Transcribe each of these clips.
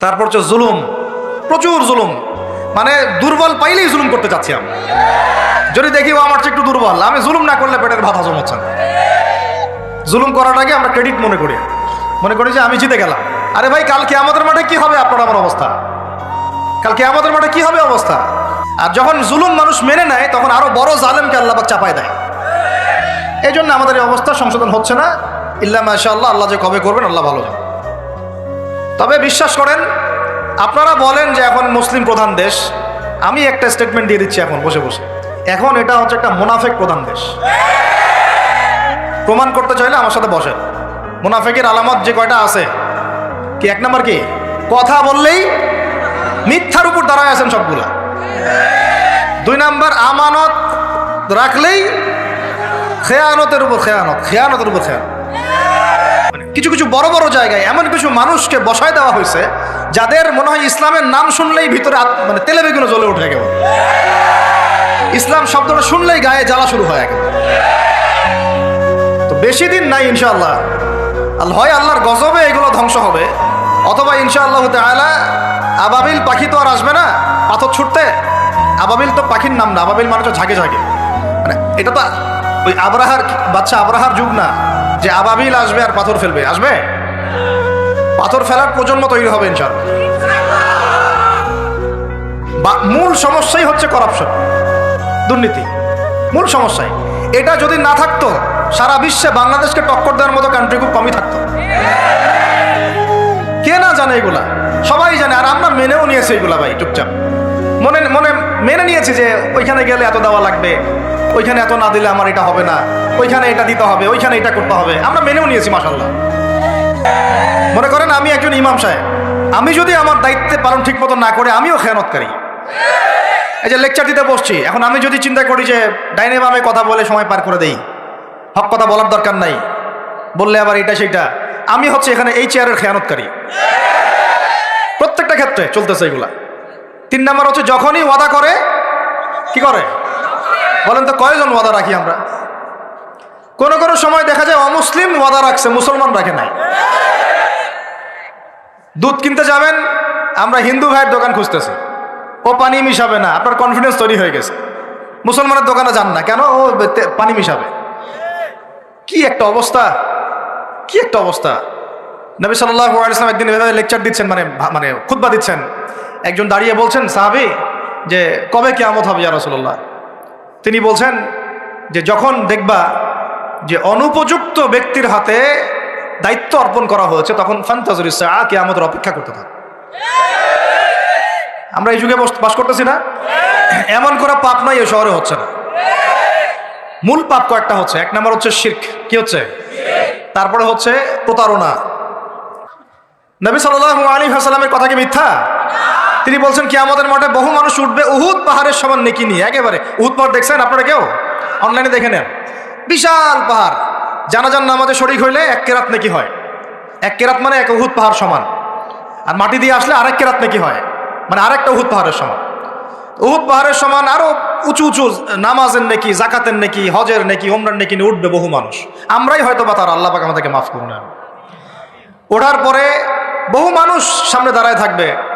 তারপর হচ্ছে জুলুম, প্রচুর জুলুম। মানে দুর্বল পাইলেই জুলুম করতে চাচ্ছি আমি। যদি দেখি, ও আমার চেয়ে একটু দুর্বল, আমি জুলুম না করলে পেটের ভাত হজম হচ্ছে না। জুলুম করাটাকে আমরা ক্রেডিট মনে করি। মনে করি যে আমি জিতে গেলাম। আরে ভাই কালকে আমাদের মাঠে কি হবে আপনার আমার অবস্থা? কালকে আমাদের মাঠে কি হবে অবস্থা? আর যখন জুলুম মানুষ মেনে নেয়, তখন আরও বড় জালেমকে আল্লাহ চাপায় দেয়। এই জন্য আমাদের এই অবস্থা সংশোধন হচ্ছে না। ইল্লা মাশা আল্লাহ আল্লাহ যে কবে করবেন, আল্লাহ ভালো জানেন তবে বিশ্বাস করেন, আপনারা বলেন যে এখন মুসলিম প্রধান দেশ। আমি একটা স্টেটমেন্ট দিয়ে দিচ্ছি এখন, বসে বসে। এখন এটা হচ্ছে একটা মুনাফেক প্রধান দেশ। প্রমাণ করতে চাইলে আমার সাথে বসেন। মুনাফেকের আলামত যে কয়টা আছে? কি এক নম্বর কি? কথা বললেই মিথ্যার উপর দাঁড়ায় আছেন সবগুলা। দুই নাম্বার, আমানত রাখলেই খেয়ানতের উপর খেয়ানত, খেয়ানতের উপর খেয়ানত। কিছু কিছু বড় বড় জায়গায় এমন কিছু মানুষকে বসায় দেওয়া হয়েছে, যাদের মনে হয় ইসলামের নাম শুনলেই ভিতরে মানে তেলে বেগুনে জ্বলে উঠে একেবারে ইসলাম শব্দটা শুনলেই গায়ে জ্বালা শুরু হয় একেবারে। তো বেশি দিন নাই ইনশাআল্লাহ। আল্লাহ হয় আল্লাহর গজবে এগুলো ধ্বংস হবে। অথবা ইনশাআল্লাহ তাআলা আবাবিল পাখি তো আর আসবে না, পাথর ছুটতে। আবাবিল তো পাখির নাম না, আবাবিল মানুষ ঝাঁকে ঝাঁকে। মানে এটা তো ওই আবরাহার বাচ্চা আবরাহার যুগ না। যে আবাবিল আসবে আর পাথর ফেলবে। আসবে? পাথর ফেলার প্রজন্ম তৈরি হবে ইনশাআল্লাহ। বা- মূল সমস্যাই হচ্ছে করাপশন দুর্নীতি। মূল সমস্যাই। এটা যদি না থাকতো, সারা বিশ্বে বাংলাদেশকে টক্কর দেওয়ার মতো কান্ট্রি খুব কমই থাকতো। কে না জানে এগুলা? সবাই জানে, আর আমরা মেনেও নিয়েছি এগুলা ভাই, চুপচাপ। মনে মনে মেনে নিয়েছি যে ওইখানে গেলে এত দেওয়া লাগবে, ওইখানে এত না দিলে আমার এটা হবে না, ওইখানে এটা দিতে হবে, ওইখানে এটা করতে হবে। আমরা মেনেও নিয়েছি মাসাল্লাহ মনে করেন, আমি একজন ইমাম সাহেব। আমি যদি আমার দায়িত্বে পালন ঠিক মতো না করে, আমিও খেয়ানতকারী। এই যে লেকচার দিতে বসছি, এখন আমি যদি চিন্তা করি যে ডাইনে বামে কথা বলে সময় পার করে দেই, হক কথা বলার দরকার নাই, বললে আবার এটা সেটা আমি হচ্ছে এখানে এই চেয়ারের খেয়ানতকারী। প্রত্যেকটা ক্ষেত্রে চলতেছে এগুলা। তিন নাম্বার হচ্ছে যখনই ওয়াদা করে, কি করে? বলেন তো কয়জন ওয়াদা রাখি আমরা? কোন কোনো সময় দেখা যায় অমুসলিম ওয়াদা রাখছে, মুসলমান রাখে নাই। দুধ কিনতে যাবেন, আমরা হিন্দু ভাইয়ের দোকান খুঁজতেছি। ও পানি মিশাবে না, আপনার কনফিডেন্স তৈরি হয়ে গেছে। মুসলমানের দোকানে যান না, কেন? ও পানি মিশাবে। কি একটা অবস্থা, কি একটা অবস্থা। নবী সাল্লাহ ইসলাম একদিন এভাবে লেকচার দিচ্ছেন মানে মানে খুতবা দিচ্ছেন। একজন দাঁড়িয়ে বলছেন, সাহাবি, যে কবে কেয়ামত হবে ইয়া তিনি বলছেন যে, যখন দেখবা যে অনুপযুক্ত ব্যক্তির হাতে দায়িত্ব অর্পণ করা হয়েছে, তখন ফান্তাজুর ইসা কেয়ামতের অপেক্ষা করতে থাক। আমরা এই যুগে বস- করতেছি না? এমন করে পাপ নয় এই শহরে হচ্ছে না। মূল পাপ কয়েকটা হচ্ছে। এক নম্বর হচ্ছে শির্ক। কি হচ্ছে? তারপরে হচ্ছে প্রতারণা। নবী সাল্লাল্লাহু আলী হাসালামের কথা কি মিথ্যা? তিনি বলছেন কি আমাদের মাঠে বহু মানুষ উঠবে উহুদ পাহাড়ের সমান নেকি নিয়ে? একেবারে। উহুদ পাহাড় দেখছেন আপনারা কেউ? অনলাইনে দেখে নেন। বিশাল পাহাড়। জানাজান নামাজে শরিক হইলে এক কেরাত নেকি হয়? এক কেরাত মানে এক উহুদ পাহাড় সমান। আর মাটি দিয়ে আসলে আরেক কেরাত নেকি হয়? মানে আরেকটা উহুদ পাহাড়ের সমান। উহুদ পাহাড়ের সমান আরও উঁচু উঁচু নামাজের নেকি, জাকাতের নেকি, হজের নেকি ওমরার নেকি নিয়ে উঠবে বহু মানুষ। আমরাই হয়তো বা তার আল্লাহ আমাদেরকে মাফ করুন। ওঠার পরে বহু মানুষ সামনে দাঁড়ায় থাকবে।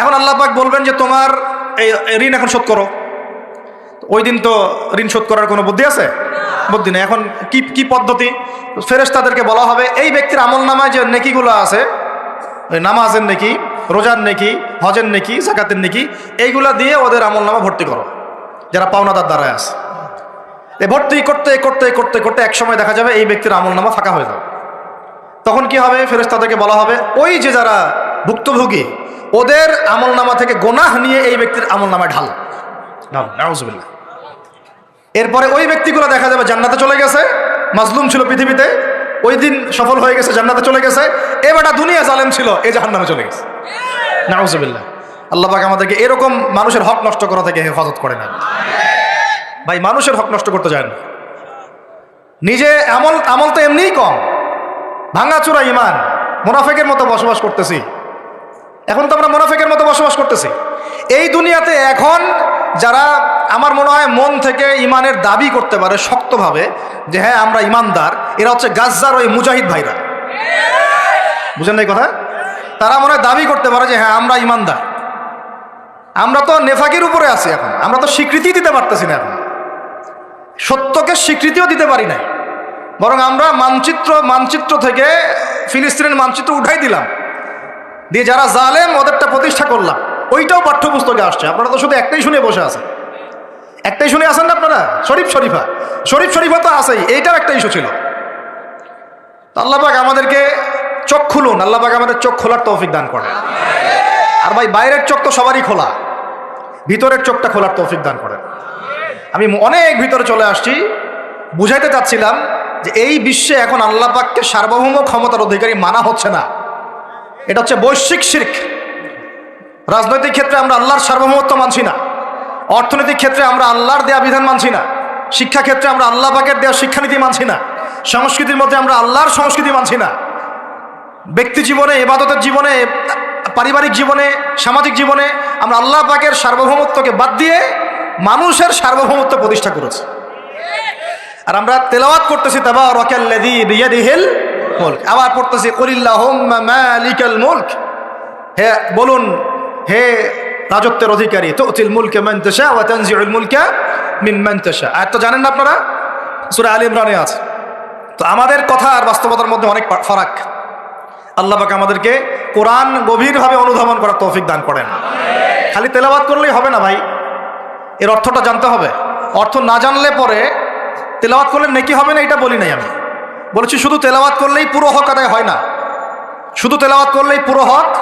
এখন আল্লাহ পাক বলবেন যে তোমার এই ঋণ এখন শোধ করো। ওই দিন তো ঋণ শোধ করার কোনো বুদ্ধি আছে? বুদ্ধি নেই। এখন কি কি পদ্ধতি? ফেরেস তাদেরকে বলা হবে, এই ব্যক্তির আমল নামায় যে নেকিগুলো আছে, ওই নামাজের নেকি, রোজার নেকি, হজের নেকি, জাকাতের নেকি, এইগুলা দিয়ে ওদের আমল নামা ভর্তি করো। যারা পাওনাদার দ্বারায় আছে। ভর্তি করতে করতে করতে করতে এক সময় দেখা যাবে এই ব্যক্তির আমল নামা ফাঁকা হয়ে যাবে। তখন কি হবে? ফেরেস তাদেরকে বলা হবে, ওই যে যারা ভুক্তভোগী ওদের আমল নামা থেকে গোনাহ নিয়ে এই ব্যক্তির আমল নামায় ঢাল নাউজুবিল্লাহ। এরপরে ওই ব্যক্তিগুলো দেখা যাবে জান্নাতে চলে গেছে মাজলুম ছিল পৃথিবীতে ওই দিন সফল হয়ে গেছে জান্নাতে চলে গেছে এ বেটা দুনিয়া জালেম ছিল এই জাহান্নামে চলে গেছে। নাউজুবিল্লাহ। আল্লাহ পাক আমাদেরকে এরকম মানুষের হক নষ্ট করা থেকে হেফাজত করে না ভাই মানুষের হক নষ্ট করতে যায় না। নিজে আমল আমল তো এমনিই কম। ভাঙাচোরা ইমান মোনাফেকের মতো বসবাস করতেছি। এখন তো আমরা মোনাফেকের মতো বসবাস করতেছি। এই দুনিয়াতে এখন যারা আমার মনে হয় মন থেকে ইমানের দাবি করতে পারে শক্তভাবে যে হ্যাঁ আমরা ইমানদার এরা হচ্ছে গাজ্জার ওই মুজাহিদ ভাইরা। বুঝেন না এই কথা? তারা মনে দাবি করতে পারে যে হ্যাঁ আমরা ইমানদার আমরা তো নেফাকের উপরে আছি এখন। আমরা তো স্বীকৃতি দিতে পারতেছি না এখন। সত্যকে স্বীকৃতিও দিতে পারি নাই। বরং আমরা মানচিত্র মানচিত্র থেকে ফিলিস্তিনের মানচিত্র উঠাই দিলাম। দিয়ে যারা জালেম, ওদেরটা প্রতিষ্ঠা করলাম। ওইটাও পাঠ্যপুস্তকে আসছে। আপনারা তো শুধু একটাই শুনে বসে আছেন। একটাই শুনে আসেন না আপনারা? শরীফ শরীফা। শরীফ শরীফা তো আছেই। এইটার একটা ইস্যু ছিল। আল্লাপাক আমাদেরকে চোখ খুলুন। আল্লাপাক আমাদের চোখ খোলার তৌফিক দান করেন। আর ভাই, বাইরের চোখ তো সবারই খোলা। ভিতরের চোখটা খোলার তৌফিক দান করেন। আমি অনেক ভিতরে চলে আসছি। বুঝাইতে চাচ্ছিলাম যে এই বিশ্বে এখন আল্লাহ পাককে সার্বভৌম ক্ষমতার অধিকারী মানা হচ্ছে না। এটা হচ্ছে বৈশ্বিক শির্ক। রাজনৈতিক ক্ষেত্রে আমরা আল্লাহর সার্বভৌমত্ব মানছি না। অর্থনৈতিক ক্ষেত্রে আমরা আল্লাহর দেয়া বিধান মানছি না। শিক্ষা ক্ষেত্রে আমরা আল্লাহ পাকের দেওয়া শিক্ষানীতি মানছি না। সংস্কৃতির মধ্যে আমরা আল্লাহর সংস্কৃতি মানছি না। ব্যক্তি জীবনে এবাদতের জীবনে, পারিবারিক জীবনে, সামাজিক জীবনে আমরা আল্লাহ পাকের সার্বভৌমত্বকে বাদ দিয়ে মানুষের সার্বভৌমত্ব প্রতিষ্ঠা করেছি। আর আমরা তেলাওয়াত করতেছি তাবা রকেল রকাল্লাযী বিয়াদিহিল মুলক। আবার পড়তেছি কুলিল্লাহুম্মা মালিকাল মুলক। হে বলুন হে রাজত্বের অধিকারী তুতিল মুলকে মান তাশা ওয়া তানজিউল মুলকা মিম্মান তাশা। আর তো জানেন না আপনারা? সূরা আলী ইমরানে আছে। তো আমাদের কথা আর বাস্তবতার মধ্যে অনেক ফারাক। আল্লাহ পাক আমাদেরকে কোরআন গভীরভাবে অনুধাবন করার তৌফিক দান করেন। খালি তেলাওয়াত করলেই হবে না ভাই। এর অর্থটা জানতে হবে। অর্থ না জানলে পরে তেলাওয়াত করলে নেকি হবে না এটা বলি নাই আমি। বলেছি, শুধু তেলাওয়াত করলেই পুরো হক আদায় হয় না। শুধু তেলাওয়াত করলেই পুরো হক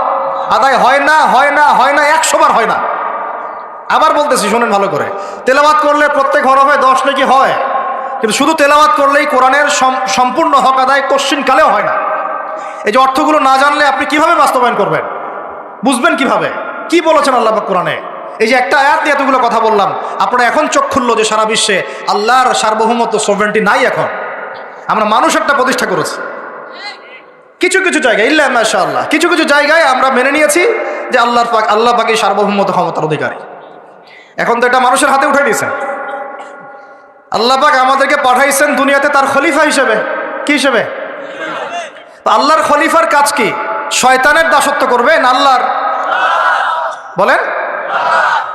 আদায় হয় না হয় না হয় না একশোবার হয় না। আবার বলতেছি, শোনেন ভালো করে, তেলাওয়াত করলে প্রত্যেক ঘর হরফে দশ নাকি হয়, কিন্তু শুধু তেলাওয়াত করলেই কোরআনের সম- সম্পূর্ণ হক আদায় কালেও হয় না। এই যে অর্থগুলো না জানলে আপনি কীভাবে বাস্তবায়ন করবেন? বুঝবেন কীভাবে? কি বলেছেন আল্লাহ কোরআনে? এই যে একটা আয়াত নিয়ে এতগুলো কথা বললাম, আপনারা এখন চোখ খুললো যে সারা বিশ্বে আল্লাহর সার্বভৌমত্ব সোভেন্টি নাই এখন। আমরা মানুষ একটা প্রতিষ্ঠা করেছি। কিছু কিছু জায়গায়, ইল্লা মাশা আল্লাহ কিছু কিছু জায়গায় আমরা মেনে নিয়েছি যে আল্লাহর পাক, আল্লাহ পাকে সার্বভৌমত্ব ক্ষমতার অধিকারী। এখন তো এটা মানুষের হাতে উঠে দিয়েছেন। আল্লাহ পাক আমাদেরকে পাঠাইছেন দুনিয়াতে তার খলিফা হিসেবে। কি হিসেবে? আল্লাহর খলিফার কাজ কি? শয়তানের দাসত্ব করবেন আল্লাহর? বলেন।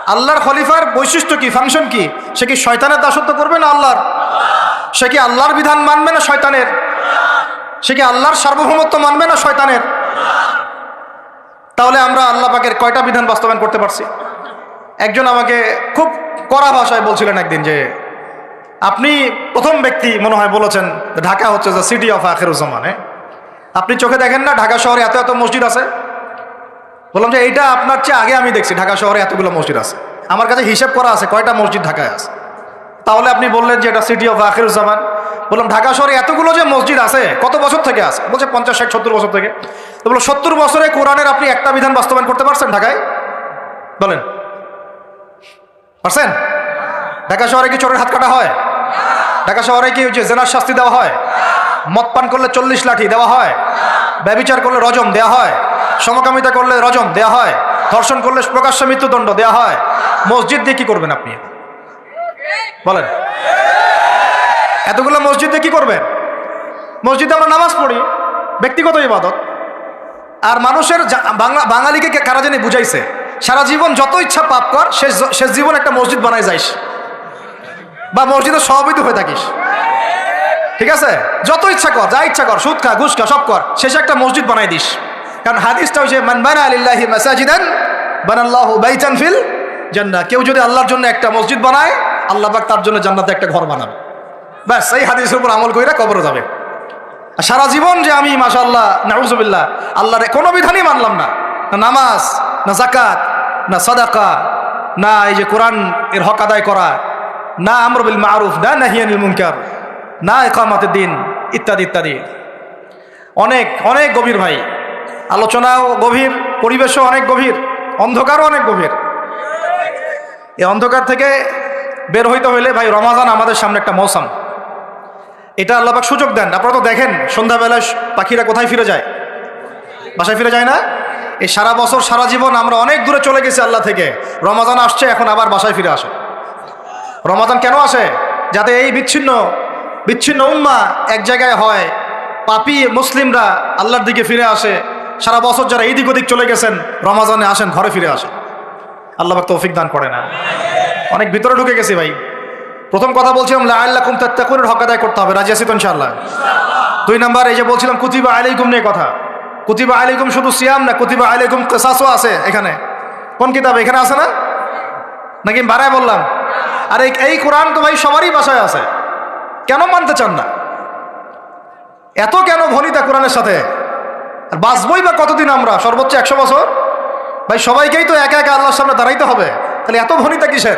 আল্লাহর খলিফার বৈশিষ্ট্য কি? ফাংশন কি? সে কি শয়তানের দাসত্ব করবে না আল্লাহর? সে কি আল্লাহর বিধান মানবে না শয়তানের? সে কি আল্লাহর সার্বভৌমত্ব মানবে না শয়তানের? তাহলে আমরা আল্লাহ পাকের কয়টা বিধান বাস্তবায়ন করতে পারছি? একজন আমাকে খুব কড়া ভাষায় বলছিলেন একদিন যে, আপনি প্রথম ব্যক্তি মনে হয় বলেছেন ঢাকা হচ্ছে যে সিটি অফ আখেরুজ্জামানে আপনি চোখে দেখেন না ঢাকা শহরে এত এত মসজিদ আছে? বললাম যে, এইটা আপনার চেয়ে আগে আমি দেখছি, ঢাকা শহরে এতগুলো মসজিদ আছে। আমার কাছে হিসেব করা আছে কয়টা মসজিদ ঢাকায় আছে? তাহলে আপনি বললেন যে এটা সিটি অফ আখিরুজ্জামান। বললাম, ঢাকা শহরে এতগুলো যে মসজিদ আছে, কত বছর থেকে আছে? বলছে পঞ্চাশ, ষাট, সত্তর বছর থেকে। তো বলো সত্তর বছরে কোরআনের আপনি একটা বিধান বাস্তবায়ন করতে পারছেন ঢাকায়? বলেন। পারছেন? ঢাকা শহরে কি চোরের হাত কাটা হয়? ঢাকা শহরে কি যে জেনার শাস্তি দেওয়া হয়? মদ পান করলে চল্লিশ লাঠি দেওয়া হয়? ব্যবিচার করলে রজম দেওয়া হয়? সমকামিতা করলে রজম দেওয়া হয়? ধর্ষণ করলে প্রকাশ্য মৃত্যুদণ্ড দেওয়া হয়? মসজিদ দিয়ে কি করবেন আপনি? বলেন। এতগুলো মসজিদে কি করবেন মসজিদে আমরা নামাজ পড়ি, ব্যক্তিগত ইবাদত। আর মানুষের বাংলা বাঙালিকে কারা জানি বুঝাইছে, সারা জীবন যত ইচ্ছা পাপ কর, শেষ শেষ জীবন একটা মসজিদ বানাই যাইস। বা মসজিদে সভাপতি হয়ে থাকিস। ঠিক আছে? যত ইচ্ছা কর, যা ইচ্ছা কর, সুদ খা, ঘুষ খা, সব কর, শেষে একটা মসজিদ বানাই দিস। কারণ হাদিসটা হচ্ছে মান বানা আলিল্লাহি মাসাজিদান বানাল্লাহু বাইতান ফিল জান্নাহ। কেউ যদি আল্লাহর জন্য একটা মসজিদ বানায় আল্লাহ পাক তার জন্য জান্নাতে একটা ঘর বানাবে। ব্যাস, এই হাদিসের উপর আমল কইরা কবরে যাবে। সারা জীবন যে আমি, মাশাআল্লাহ, নাউজুবিল্লাহ, আল্লাহর কোনো বিধানই মানলাম না। না নামাজ, না জাকাত না সাদাকা, না এই যে কোরআন এর হক আদায় করা, না আমর বিল মারুফ, না নাহিয়ানিল মুনকার, না একামাতের দিন, ইত্যাদি ইত্যাদি। অনেক অনেক গভীর ভাই। আলোচনাও গভীর, পরিবেশও অনেক গভীর, অন্ধকারও অনেক গভীর। এই অন্ধকার থেকে বের হইতে হইলে, ভাই, রমাজান আমাদের সামনে একটা মৌসুম। এটা আল্লাপাক সুযোগ দেন। আপনারা তো দেখেন সন্ধ্যাবেলায় পাখিরা কোথায় ফিরে যায়? বাসায় ফিরে যায় না? এই সারা বছর, সারা জীবন আমরা অনেক দূরে চলে গেছি আল্লাহ থেকে। রমাজান আসছে, এখন আবার বাসায় ফিরে আসে। রমাজান কেন আসে? যাতে এই বিচ্ছিন্ন বিচ্ছিন্ন উম্মা এক জায়গায় হয়, পাপি মুসলিমরা আল্লাহর দিকে ফিরে আসে। সারা বছর যারা এইদিক ওদিক চলে গেছেন, রমাজানে আসেন, ঘরে ফিরে আসেন। আল্লাহ তৌফিক দান করে না অনেক ভিতরে ঢুকে গেছি ভাই। প্রথম কথা বলছিলাম আল্লাহ কুম তাত্তাকুনের হক আদায় করতে হবে, রাজি আছি তো ইনশাআল্লাহ। দুই নাম্বার, এই যে বলছিলাম, কুতিবা আলাইকুম নিয়ে কথা। কুতিবা আলাইকুম শুধু সিয়াম না, কুতিবা আলাইকুম কেসাসও আছে এখানে। কোন কিতাব, এখানে আছে না? নাকি বাড়ায় বললাম? আর এই এই কোরআন তো ভাই সবারই বাসায় আছে। কেন মানতে চান না? এত কেন ভনিতা কোরআনের সাথে? আর বাঁচবই বা কতদিন আমরা? সর্বোচ্চ একশো বছর? ভাই, সবাইকেই তো একা একা আল্লাহর সামনে দাঁড়াইতে হবে। তাহলে এত ভনিতা কিসের?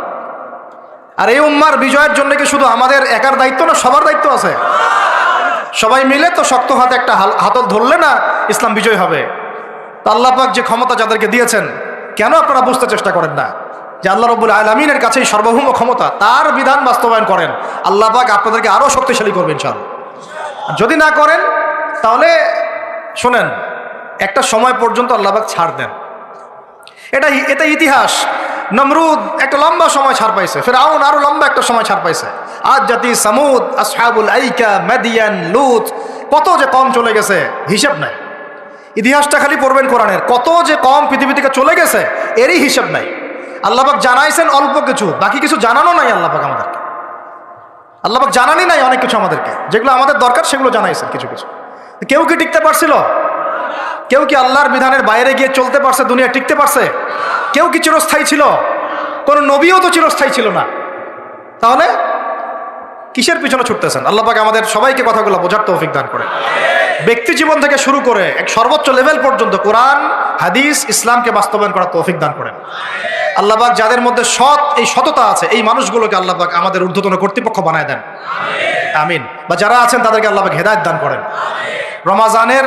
আর এই উম্মার বিজয়ের জন্য কি শুধু আমাদের একার দায়িত্ব না সবার দায়িত্ব আছে? সবাই মিলে তো শক্ত হাতে একটা হাতল ধরলে না ইসলাম বিজয় হবে। তো আল্লাহ যে ক্ষমতা যাদেরকে দিয়েছেন, কেন আপনারা বুঝতে চেষ্টা করেন না? যে আল্লাহ রব্বুল আলমিনের কাছেই সর্বভৌম ক্ষমতা, তার বিধান বাস্তবায়ন করেন। আল্লাহ পাক আপনাদেরকে আরও শক্তিশালী করবেন চাল যদি না করেন, তাহলে শোনেন, একটা সময় পর্যন্ত আল্লাহ পাক ছাড় দেন। এটা এটা ইতিহাস। নমরুদ একটা লম্বা সময় ছাড় পাইছে, ফেরাউন আরও লম্বা একটা সময় ছাড় পাইছে। আজ জাতি সামুদ, আসহাবুল আইকা, মেদিয়ান, লুত, কত যে কম চলে গেছে, হিসাব নাই। ইতিহাসটা খালি পড়বেন কোরআনের, কত যে কম পৃথিবী থেকে চলে গেছে, এরই হিসাব নাই। আল্লাহবাক জানাইছেন অল্প কিছু, বাকি কিছু জানানো নাই আল্লাহবাক আমাদেরকে। আল্লাহবাক জানানি নাই অনেক কিছু আমাদেরকে, যেগুলো আমাদের দরকার সেগুলো জানাইছেন কিছু কিছু। কেউ কি টিকতে পারছিল? কেউ কি আল্লাহর বিধানের বাইরে গিয়ে চলতে পারছে, দুনিয়া টিকতে পারছে? কেউ কি চিরস্থায়ী ছিল? কোন নবীও তো চিরস্থায়ী ছিল না। তাহলে কিসের পিছনে ছুটতেছেন? আল্লাহ পাক আমাদের সবাইকে কথাগুলো বোঝার তৌফিক দান করে ব্যক্তি জীবন থেকে শুরু করে এক সর্বোচ্চ লেভেল পর্যন্ত কোরআন, হাদিস, ইসলামকে বাস্তবায়ন করার তৌফিক দান করেন। আল্লাহবাক যাদের মধ্যে সৎ, এই সততা আছে, এই মানুষগুলোকে আল্লাহবাক আমাদের ঊর্ধ্বতন কর্তৃপক্ষ বানায় দেন। আমিন। বা যারা আছেন তাদেরকে আল্লাহবাক হেদায়ত দান করেন। রমাজানের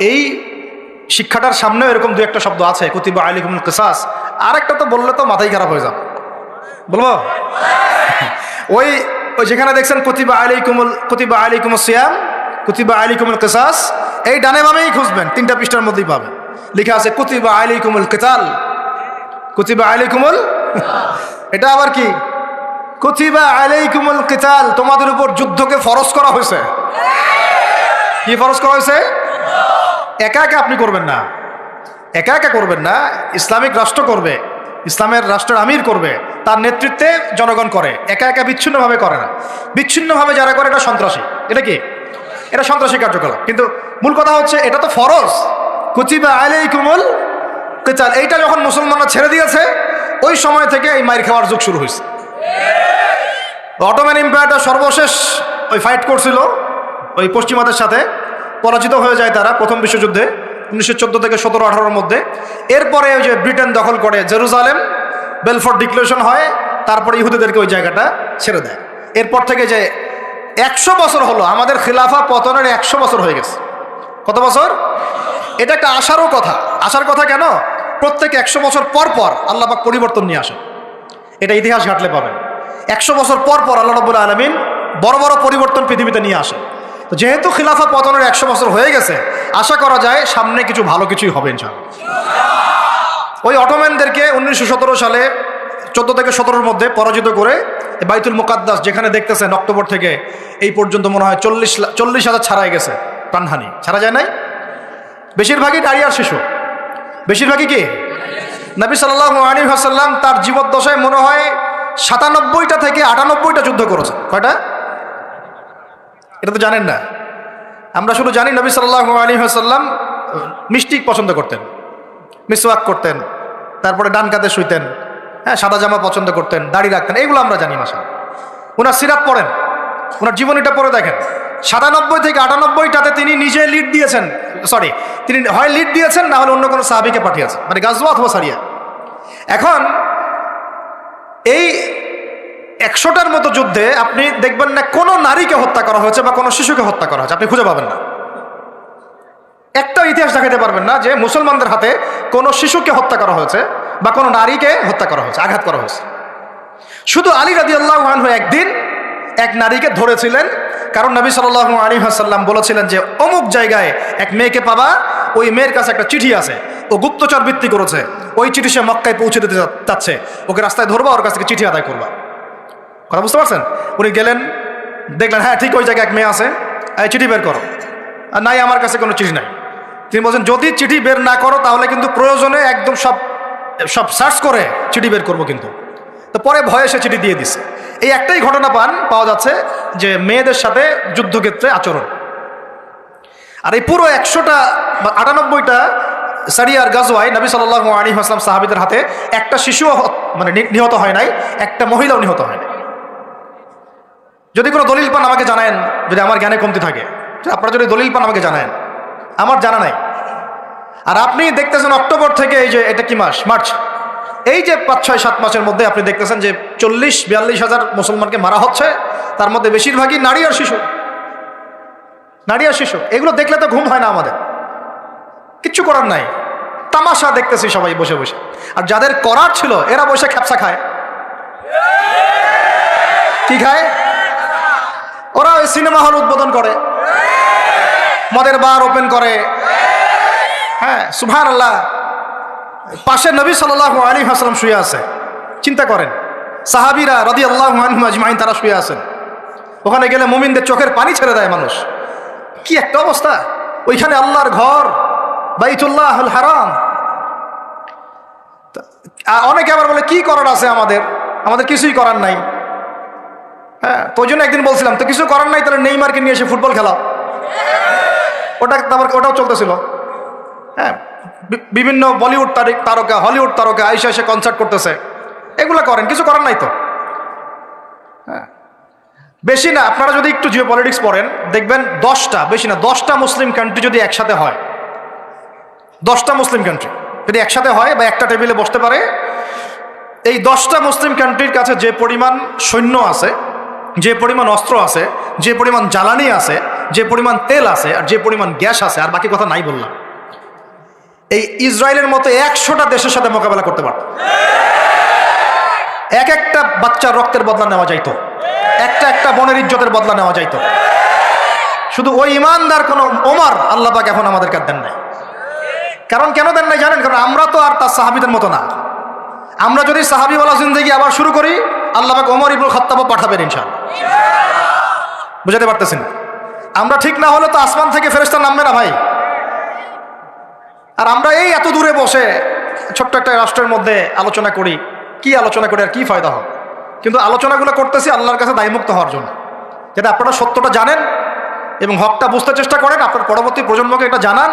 এই শিক্ষাটার সামনেও এরকম দু একটা শব্দ আছে, কুতিবা আলিকুমুল কিসাস। আর একটা তো বললে তো মাথাই খারাপ হয়ে যাবে। বলব? ওই ওই যেখানে দেখছেন কুতিবা আলিকুমুল কুতিবা আলিকুমুল সিয়াম, কুতিবা আলিকুমুল কিসাস, এই ডানে বামেই খুঁজবেন, তিনটা পৃষ্ঠার মধ্যেই পাবেন। লেখা আছে কুতিবা আলিকুমুল কিতাল। কুতিবা আলাইকুমুল এটা আবার কি? কুতিবা আলাইকুমুল কিতাল, তোমাদের উপর যুদ্ধকে ফরজ করা হয়েছে। কি ফরজ করা হয়েছে? একা একা আপনি করবেন না। একা একা করবেন না, ইসলামিক রাষ্ট্র করবে, ইসলামের রাষ্ট্রের আমির করবে, তার নেতৃত্বে জনগণ করে। একা একা বিচ্ছিন্নভাবে করে না। বিচ্ছিন্নভাবে যারা করে, এটা সন্ত্রাসী। এটা কি? এটা সন্ত্রাসী কার্যকলাপ। কিন্তু মূল কথা হচ্ছে, এটা তো ফরজ। কুচিবা আলাইকুমুল কেচাল এইটা যখন মুসলমানরা ছেড়ে দিয়েছে, ওই সময় থেকে এই মাইর খাওয়ার যুগ শুরু হয়েছে। অটোম্যান এম্পায়ারটা সর্বশেষ ওই ফাইট করছিল, ওই পশ্চিমাদের সাথে। পরাজিত হয়ে যায় তারা প্রথম বিশ্বযুদ্ধে, উনিশশো চোদ্দ থেকে সতেরো, আঠারোর মধ্যে। এরপরে ওই যে ব্রিটেন দখল করে জেরুজালেম বেলফোর্ড ডিক্লেরেশন হয়, তারপরে ইহুদিদেরকে ওই জায়গাটা ছেড়ে দেয়। এরপর থেকে যে একশো বছর হলো, আমাদের খিলাফা পতনের একশো বছর হয়ে গেছে। কত বছর? এটা একটা আশারও কথা। আশার কথা কেন? প্রত্যেক একশো বছর পর পর আল্লাহ পাক পরিবর্তন নিয়ে আসেন। এটা ইতিহাস ঘাটলে পাবেন। একশো বছর পর পর আল্লাহ রব্বুল আলমিন বড় বড় পরিবর্তন পৃথিবীতে নিয়ে আসেন। তো যেহেতু খিলাফা পতনের একশো বছর হয়ে গেছে, আশা করা যায় সামনে কিছু ভালো কিছুই হবে, ইনশাআল্লাহ। ওই অটোম্যানদেরকে উনিশশো সতেরো সালে, চোদ্দ থেকে সতেরোর মধ্যে পরাজিত করে বাইতুল মুকাদ্দাস যেখানে দেখতেছেন অক্টোবর থেকে এই পর্যন্ত মনে হয় চল্লিশ চল্লিশ হাজার ছাড়াই গেছে প্রাণহানি। ছাড়া যায় নাই? বেশিরভাগই ডারিয়ার শিশু। বেশিরভাগই কি? নবী সাল্লাহ হাসাল্লাম তার জীবদ্দশায় মনে হয় সাতানব্বইটা থেকে আটানব্বইটা যুদ্ধ করেছে কয়টা? এটা তো জানেন না। আমরা শুধু জানি নবী সাল্লাহ আলী হাসাল্লাম মিষ্টি পছন্দ করতেন, মিসওয়াক করতেন, তারপরে ডান কাতে শুইতেন হ্যাঁ সাদা জামা পছন্দ করতেন, দাড়ি রাখতেন এইগুলো আমরা জানি মাসা ওনার সিরাপ পড়েন, ওনার জীবনীটা পড়ে দেখেন। সাতানব্বই থেকে আটানব্বইটাতে তিনি নিজে লিড দিয়েছেন সরি তিনি হয় লিড দিয়েছেন, না হলে অন্য কোনো সাহাবিকে পাঠিয়েছেন মানে গাজওয়া অথবা সারিয়া। এখন এই একশোটার মতো যুদ্ধে আপনি দেখবেন না কোনো নারীকে হত্যা করা হয়েছে বা কোনো শিশুকে হত্যা করা হয়েছে। আপনি খুঁজে পাবেন না। একটা ইতিহাস দেখাতে পারবেন না যে মুসলমানদের হাতে কোনো শিশুকে হত্যা করা হয়েছে বা কোনো নারীকে হত্যা করা হয়েছে, আঘাত করা হয়েছে। শুধু আলী রাজি আল্লাহ একদিন এক নারীকে ধরেছিলেন, কারণ নবী সাল আলী হাসাল্লাম বলেছিলেন যে, অমুক জায়গায় এক মেয়েকে পাবা, ওই মেয়ের কাছে একটা চিঠি আছে, ও গুপ্তচর বৃত্তি করেছে, ওই চিঠি সে মক্কায় পৌঁছে দিতে চাচ্ছে, ওকে রাস্তায় ধরবা, ওর কাছ থেকে চিঠি আদায় করবা। কথা বুঝতে পারছেন? উনি গেলেন, দেখলেন হ্যাঁ ঠিক ওই জায়গায় এক মেয়ে আছে, এই চিঠি বের করো। আর নাই, আমার কাছে কোনো চিঠি নাই। তিনি বলছেন, যদি চিঠি বের না করো, তাহলে কিন্তু প্রয়োজনে একদম সব সব সার্চ করে চিঠি বের করব কিন্তু। তো পরে ভয়ে সে চিঠি দিয়ে দিছে। এই একটাই ঘটনা পান, পাওয়া যাচ্ছে যে মেয়েদের সাথে যুদ্ধক্ষেত্রে আচরণ। আর এই পুরো একশোটা বা আটানব্বইটা সারিয়ার গাজওয়াই নবী সাল্লাহ আলী আসলাম সাহাবিদের হাতে একটা শিশুও মানে নিহত হয় নাই, একটা মহিলাও নিহত হয় নাই। যদি কোনো দলিল পান আমাকে জানায়েন, যদি আমার জ্ঞানে কমতি থাকে। আপনারা যদি দলিল পান আমাকে জানায়েন। আমার জানা নাই। আর আপনি দেখতেছেন অক্টোবর থেকে এই যে, এটা কি মাস? মার্চ। এই যে পাঁচ, ছয়, সাত মাসের মধ্যে আপনি দেখতেছেন যে চল্লিশ, বিয়াল্লিশ হাজার মুসলমানকে মারা হচ্ছে, তার মধ্যে বেশিরভাগই নারী আর শিশু। নারী আর শিশু। এগুলো দেখলে তো ঘুম হয় না আমাদের। কিচ্ছু করার নাই। তামাশা দেখতেছি সবাই বসে বসে। আর যাদের করার ছিল, এরা বসে খ্যাপসা খায়। কি খায়? ওরা ওই সিনেমা হল উদ্বোধন করে। মদের বার ওপেন করে। হ্যাঁ সুভান আল্লাহ পাশে নবী সাল্লাহ আলী হাসলাম শুয়ে আছে। চিন্তা করেন। সাহাবিরা রদি আল্লাহ আজমাইন, তারা শুয়ে আছেন। ওখানে গেলে মুমিনদের চোখের পানি ছেড়ে দেয় মানুষ। কি একটা অবস্থা। ওইখানে আল্লাহর ঘর বাইতুল্লাহ হারাম। অনেকে আবার বলে, কি করার আছে আমাদের? আমাদের কিছুই করার নাই। হ্যাঁ তো জন্য একদিন বলছিলাম, তো কিছু করার নাই, তাহলে নেইমারকে নিয়ে এসে ফুটবল খেলাও। ওটা তারপর ওটাও চলতেছিল। হ্যাঁ বিভিন্ন বলিউড তারকা, হলিউড তারকা আইসা এসে কনসার্ট করতেছে। এগুলো করেন, কিছু করার নাই তো। হ্যাঁ। বেশি না, আপনারা যদি একটু জিও পলিটিক্স পড়েন, দেখবেন দশটা, বেশি না, দশটা মুসলিম কান্ট্রি যদি একসাথে হয়, দশটা মুসলিম কান্ট্রি যদি একসাথে হয় বা একটা টেবিলে বসতে পারে, এই দশটা মুসলিম কান্ট্রির কাছে যে পরিমাণ সৈন্য আছে যে পরিমাণ অস্ত্র আছে, যে পরিমাণ জ্বালানি আছে, যে পরিমাণ তেল আছে, আর যে পরিমাণ গ্যাস আছে, আর বাকি কথা নাই বললাম। এই ইসরায়েলের মতো একশোটা দেশের সাথে মোকাবেলা করতে পারত। এক একটা বাচ্চার রক্তের বদলা নেওয়া যাইতো। একটা একটা বনের ইজ্জতের বদলা নেওয়া যাইতো। শুধু ওই ইমানদার কোন ওমর আল্লাহ পাক এখন আমাদেরকে দেন নাই। কারণ কেন দেন নাই জানেন? কারণ আমরা তো আর তার সাহাবিদের মতো না। আমরা যদি সাহাবিওয়ালা জিন্দগি আবার শুরু করি আল্লাহ পাক ওমর ইবুল খত্তাবও পাঠাবেন ইনশাল বুঝাতে পারতেছেন? আমরা ঠিক না হলে তো আসমান থেকে ফেরেস্তা নামবে না ভাই। আর আমরা এই এত দূরে বসে ছোট্ট একটা রাষ্ট্রের মধ্যে আলোচনা করি, কি আলোচনা করি আর কি ফায়দা হয়? কিন্তু আলোচনাগুলো করতেছি আল্লাহর কাছে দায়মুক্ত হওয়ার জন্য। যাতে আপনারা সত্যটা জানেন এবং হকটা বুঝতে চেষ্টা করেন, আপনার পরবর্তী প্রজন্মকে এটা জানান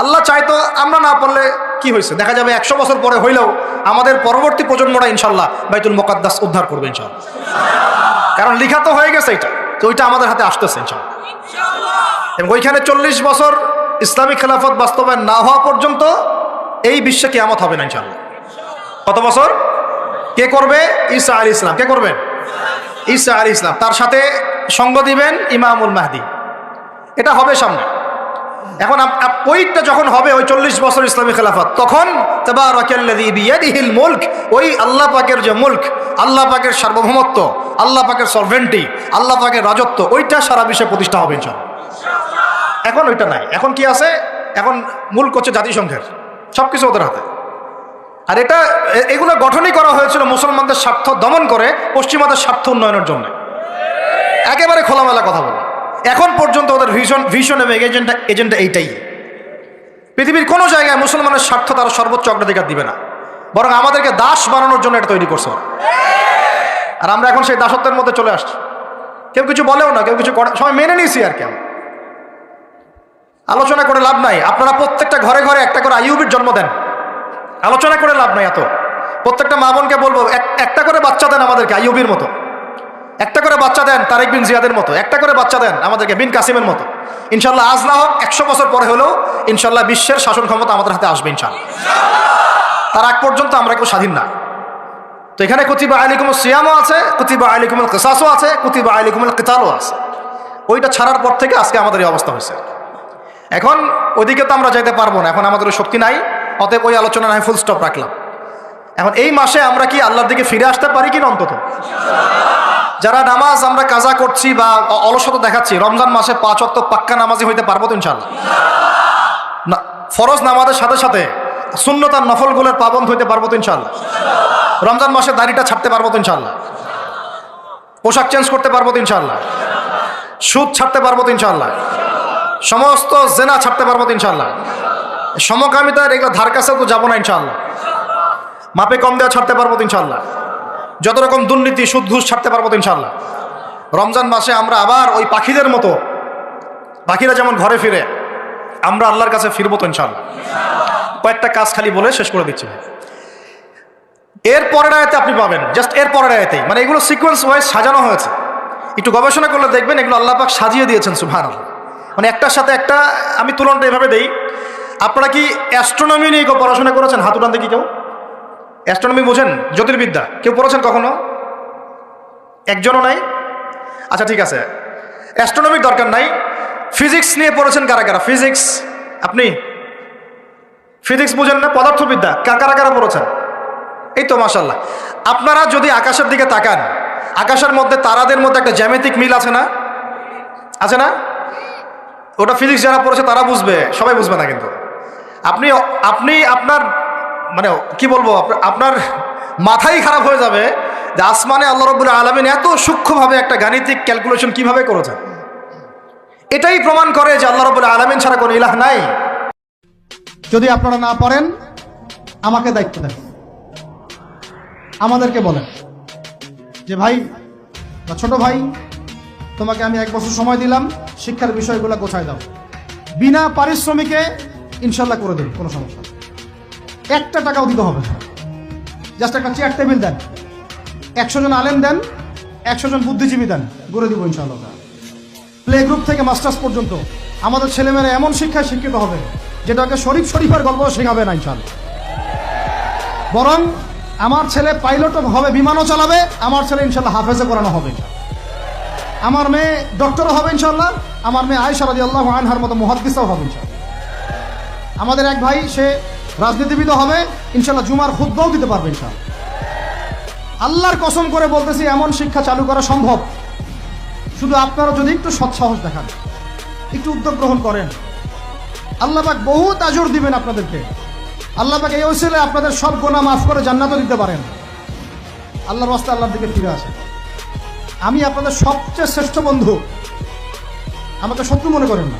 আল্লাহ চাইতো আমরা না পারলে কি হয়েছে? দেখা যাবে একশো বছর পরে হইলেও আমাদের পরবর্তী প্রজন্মরা ইনশাল্লাহ বাইতুল মোকাদ্দাস উদ্ধার করবে ইনশাল্লাহ কারণ লিখা তো হয়ে গেছে এটা। তো ওইটা আমাদের হাতে আসতেছে ইনশাল্লাহ এবং ওইখানে চল্লিশ বছর ইসলামিক খেলাফত বাস্তবায়ন না হওয়া পর্যন্ত এই বিশ্বে কেয়ামত হবে না ইনশাল্লাহ কত বছর? কে করবে? ঈসা আলী ইসলাম কে করবেন? ঈসা আলী ইসলাম তার সাথে সঙ্গ দিবেন ইমামুল মাহদি। এটা হবে সামনে। এখন ওইটা যখন হবে, ওই চল্লিশ বছর ইসলামী খেলাফত, তখন বিয়াদিহিল মুলক, ওই আল্লাহ পাকের যে মুল্ক, আল্লাহ পাকের সার্বভৌমত্ব, আল্লাহ পাকের সলভেন্টি আল্লাহ পাকের রাজত্ব, ওইটা সারা বিশ্বে প্রতিষ্ঠা হবে ইনশাল্লাহ এখন ওইটা নাই। এখন কি আছে? এখন মুলক হচ্ছে জাতিসংঘের সব কিছু ওদের হাতে। আর এটা এগুলো গঠনই করা হয়েছিল মুসলমানদের স্বার্থ দমন করে পশ্চিমাদের স্বার্থ উন্নয়নের জন্য। একেবারে খোলামেলা কথা বলো। এখন পর্যন্ত ওদের ভিশন ভিশন এবং এজেন্ডা এজেন্ডা এইটাই। পৃথিবীর কোনো জায়গায় মুসলমানের স্বার্থ তারা সর্বোচ্চ অগ্রাধিকার দিবে না। বরং আমাদেরকে দাস বানানোর জন্য এটা তৈরি করছে আর আমরা এখন সেই দাসত্বের মধ্যে চলে আসছি। কেউ কিছু বলেও না, কেউ কিছু করে সবাই মেনে নিয়েছি আর কেউ আলোচনা করে লাভ নাই। আপনারা প্রত্যেকটা ঘরে ঘরে একটা করে আইউবির জন্ম দেন। আলোচনা করে লাভ নাই এত। প্রত্যেকটা মা বোনকে বলব, এক- একটা করে বাচ্চা দেন আমাদেরকে আইউবির মতো। একটা করে বাচ্চা দেন তারেক বিন জিয়াদের মতো, একটা করে বাচ্চা দেন আমাদেরকে বিন কাসিমের মতো। ইনশাল্লাহ আজ না হোক, একশো বছর পরে হলেও ইনশাল্লাহ বিশ্বের শাসন ক্ষমতা আমাদের হাতে আসবে ইনশাল্লাহ। তার আগ পর্যন্ত আমরা কেউ স্বাধীন না। তো এখানে কুতিবা আলিকুমুল সিয়ামও আছে, কুতিবা আলিকুমুল কিসাসও আছে, কুতিবা আলিকুমুল কেতালও আছে। ওইটা ছাড়ার পর থেকে আজকে আমাদের এই অবস্থা হয়েছে। এখন ওইদিকে তো আমরা যাইতে পারব না, এখন আমাদের শক্তি নাই, অতএব ওই আলোচনা নাই ফুল স্টপ রাখলাম। এখন এই মাসে আমরা কি আল্লাহর দিকে ফিরে আসতে পারি কি অন্তত? যারা নামাজ আমরা কাজা করছি বা অলসতা দেখাচ্ছি, রমজান মাসে পাঁচ অক্ত পাক্কা নামাজি হইতে পারব তো ইনশাল্লাহ না, ফরজ নামাজের সাথে সাথে শূন্যতার নফলগুলোর পাবন্ধ হইতে পারব তো ইনশাল্লাহ রমজান মাসে দাড়িটা ছাড়তে পারব তো ইনশাল্লাহ পোশাক চেঞ্জ করতে পারব তো ইনশাল্লাহ সুদ ছাড়তে পারব তো ইনশাল্লাহ সমস্ত জেনা ছাড়তে পারব তো ইনশাল্লাহ সমকামিতার এগুলো ধার কাছেও তো যাব না ইনশাল্লাহ মাপে কম দেওয়া ছাড়তে পারব তো ইনশাল্লাহ যত রকম দুর্নীতি, সুদ, ঘুষ ছাড়তে পারব তো ইনশাল্লাহ রমজান মাসে আমরা আবার ওই পাখিদের মতো, পাখিরা যেমন ঘরে ফিরে, আমরা আল্লাহর কাছে ফিরবো তো ইনশাল্লাহ কয়েকটা কাজ খালি বলে শেষ করে দিচ্ছি। এর পরের আয়তে আপনি পাবেন, জাস্ট এর পরের আয়তেই। মানে এগুলো সিকোয়েন্স ওয়াইজ সাজানো হয়েছে। একটু গবেষণা করলে দেখবেন এগুলো আল্লাহ পাক সাজিয়ে দিয়েছেন সুভান মানে একটার সাথে একটা, আমি তুলনটা এভাবে দেই। আপনারা কি অ্যাস্ট্রোনমি নিয়ে কেউ পড়াশোনা করেছেন? হাত উঠান দেখি কেউ? অ্যাস্ট্রোনমি বোঝেন, জ্যোতির্বিদ্যা। কেউ পড়েছেন কখনো? একজনও নাই? আচ্ছা ঠিক আছে। অ্যাস্ট্রোনমির দরকার নাই। ফিজিক্স নিয়ে পড়েছেন কারা কারা? ফিজিক্স আপনি? ফিজিক্স বুঝেন না, পদার্থবিদ্যা। কারা কারা পড়েছেন? এই তো মাসাল্লাহ আপনারা যদি আকাশের দিকে তাকান, আকাশের মধ্যে তারাদের মধ্যে একটা জ্যামিতিক মিল আছে না? আছে না? ওটা ফিজিক্স যারা পড়েছে তারা বুঝবে, সবাই বুঝবে না কিন্তু। আপনি আপনি আপনার মানে কি বলব, আপনার মাথাই খারাপ হয়ে যাবে যে আসমানে আল্লাহ রবুল্লা আলমিন এত সূক্ষ্মভাবে একটা গাণিতিক ক্যালকুলেশন কীভাবে করেছেন। এটাই প্রমাণ করে যে আল্লাহ রবুল্লা আলমিন ছাড়া কোনো ইলাহ নাই। যদি আপনারা না পারেন, আমাকে দায়িত্ব দেন। আমাদেরকে বলেন যে, ভাই বা ছোট ভাই, তোমাকে আমি এক বছর সময় দিলাম, শিক্ষার বিষয়গুলো গোছায় দাও। বিনা পারিশ্রমিকে ইনশাল্লাহ করে দেবে, কোনো সমস্যা। একটা টাকাও দিতে হবে না। জাস্ট একটা চেয়ার টেবিল দেন। একশো জন আলেম দেন, একশো জন বুদ্ধিজীবী দেন, গড়ে দিব ইনশাল্লাহ প্লে গ্রুপ থেকে মাস্টার্স পর্যন্ত। আমাদের ছেলেমেয়েরা এমন শিক্ষায় শিক্ষিত হবে যেটাকে শরীফ শরীফের গল্প শেখাবে না ইনশাল্লাহ বরং আমার ছেলে পাইলটও হবে, বিমানও চালাবে, আমার ছেলে ইনশাল্লাহ হাফেজে করানো হবে। আমার মেয়ে ডক্টরও হবে ইনশাল্লাহ আমার মেয়ে আয়সা রাজি আল্লাহ আনহার মতো মুহাদ্দিসও হবে ইনশাল্লাহ আমাদের এক ভাই, সে রাজনীতিবিদও হবে, ইনশাল্লাহ জুমার খুদ্াও দিতে পারবে ইনশাল্লাহ। আল্লাহর কসম করে বলতেছি, এমন শিক্ষা চালু করা সম্ভব। শুধু আপনারা যদি একটু সৎসাহস দেখান, একটু উদ্যোগ গ্রহণ করেন। আল্লাহ পাক বহুত আজর দিবেন আপনাদেরকে। আল্লাহ পাক এই ওসিলে আপনাদের সব গোনা মাফ করে জান্নাতও দিতে পারেন। আল্লাহর রাস্তা আল্লাহর দিকে ফিরে আসে। আমি আপনাদের সবচেয়ে শ্রেষ্ঠ বন্ধু। আমাকে শত্রু মনে করেন না।